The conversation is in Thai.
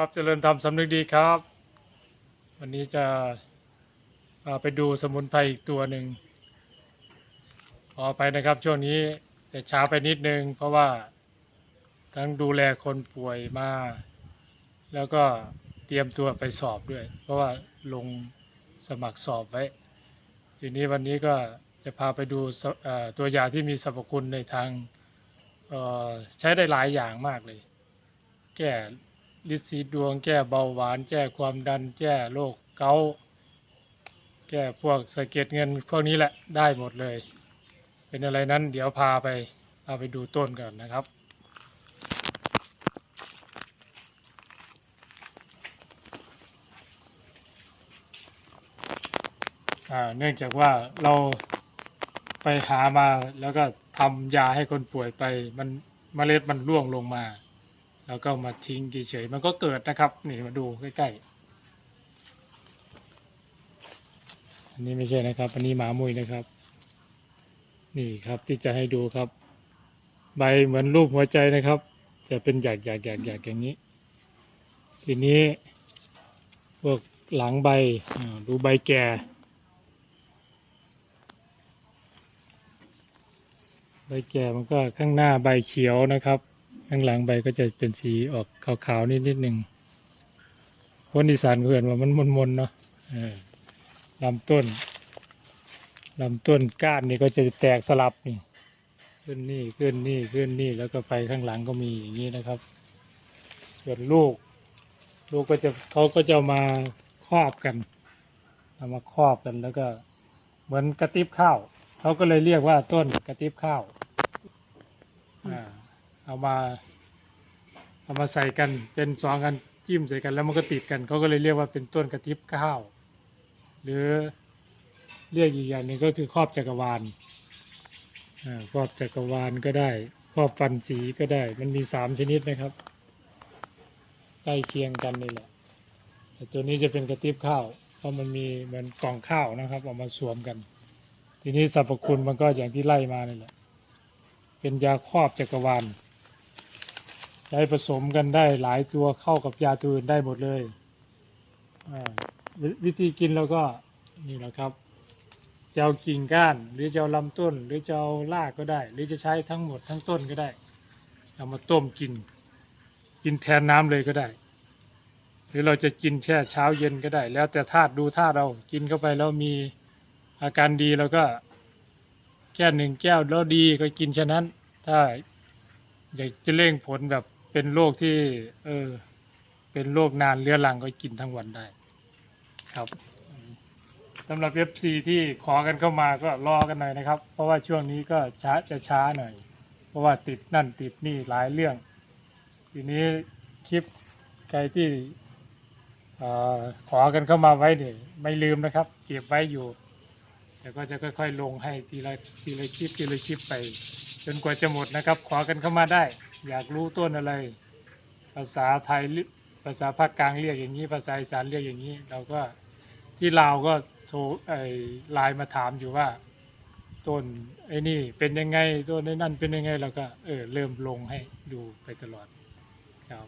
ครับเจริญธรรมสำนึกดีครับ วันนี้จะไปดูสมุนไพรอีกตัวหนึ่งขอไปนะครับช่วงนี้แต่ช้าไปนิดนึง เพราะว่าทั้งดูแลคนป่วยมา แล้วก็เตรียมตัวไปสอบด้วย เพราะว่าลงสมัครสอบไว้ ทีนี้วันนี้ก็จะพาไปดูตัวยาที่มีสรรพคุณในทางใช้ได้หลายอย่างมากเลย แก้ ลิดสีดวงแก้เบาหวาน แก้ความดัน แก้โรคเกาต์แก้พวกสะเก็ดเงินพวกนี้แหละได้หมดเลย เป็นอะไรนั้น เดี๋ยวพาไปพาไปดูต้นก่อนนะครับ เนื่องจากว่าเราไปหามาแล้วก็ทำยาให้คนป่วยไป มันเมล็ดมันร่วงลงมา แล้วก็มาทิ้งเฉยๆมันก็เกิดนะครับ นี่มาดูใกล้ๆอันนี้ไม่ใช่นะครับ อันนี้หมามุยนะครับ นี่ครับที่จะให้ดูครับ ใบเหมือนรูปหัวใจนะครับ จะเป็นหยากหยากหยากหยากอย่างนี้ ทีนี้พวกหลังใบดูใบแก่ใบแก่มันก็ข้างหน้าใบเขียวนะครับ ข้างหลังใบก็จะเป็นสีออกขาวๆนิดนิดหนึ่งคนอีสานเพื่อนว่ามันมนๆเนาะลำต้นลำต้นก้านนี่ก็จะแตกสลับนี่ขึ้นนี่ขึ้นนี่ขึ้นนี่แล้วก็ไปข้างหลังก็มีอย่างนี้นะครับ ส่วนลูก ลูกก็จะเขาก็จะมาครอบกันเอามาครอบกันแล้วก็ เหมือนกระติบข้าวเขาก็เลยเรียกว่าต้นกระติบข้าวอ่า เอามาเอามาใส่กันเป็นสองกันจิ้มใส่กันแล้วมันก็ติดกันเขาก็เลยเรียกว่าเป็นต้นกระติบข้าว หรือเรียกอีกอย่างหนึ่งก็คือครอบจักรวาลครอบจักรวาลก็ได้ ครอบฟันสีก็ได้ มันมีสามชนิดนะครับใกล้เคียงกันนี่แหละแต่ตัวนี้จะเป็นกระติบข้าวเพราะมันมีเหมือนกล่องข้าวนะครับเอามาสวมกัน ทีนี้สรรพคุณมันก็อย่างที่ไล่มานี่แหละเป็นยาครอบจักรวาล ใช้ผสมกันได้หลายตัวเข้ากับยาตัวอื่นได้หมดเลยวิวิธีกินเราก็นี่แหละครับจะเอากิ่งก้าน หรือจะเอาลำต้น หรือจะเอารากก็ได้ หรือจะใช้ทั้งหมดทั้งต้นก็ได้เอามาต้มกิน กินแทนน้ำเลยก็ได้ หรือเราจะกินแช่เช้าเย็นก็ได้ แล้วแต่ธาตุดูธาตุเรากินเข้าไปแล้วมีอาการดีเราก็แก้วหนึ่งแก้วแล้วดีก็กินฉะนั้น ถ้า อยากจะเร่งผลแบบเป็นโรคที่ เออ เป็นโรคนานเรื้อรังก็กินทั้งวันได้ ครับสำหรับเอฟซีที่ขอกันเข้ามาก็รอกันหน่อยนะครับ เพราะว่าช่วงนี้ก็ช้าจะช้าหน่อย เพราะว่าติดนั่นติดนี่หลายเรื่อง ทีนี้คลิปใครที่อขอกันเข้ามาไว้เนี่ยไม่ลืมนะครับ เก็บไว้อยู่ แต่ก็จะค่อยๆ ลงให้ทีละทีละคลิปทีละคลิปไป จนกว่าจะหมดนะครับ ขอกันเข้ามาได้ อยากรู้ต้นอะไร ภาษาไทยหรือภาษาภาคกลางเรียกอย่างนี้ ภาษาอีสานเรียกอย่างนี้ เราก็ที่ลาวก็โทรไอ้ไลน์มาถามอยู่ว่าต้นไอ้นี่เป็นยังไงต้นไอ้นั่นเป็นยังไงเราก็เออเริ่มลงให้ดูไปตลอดครับ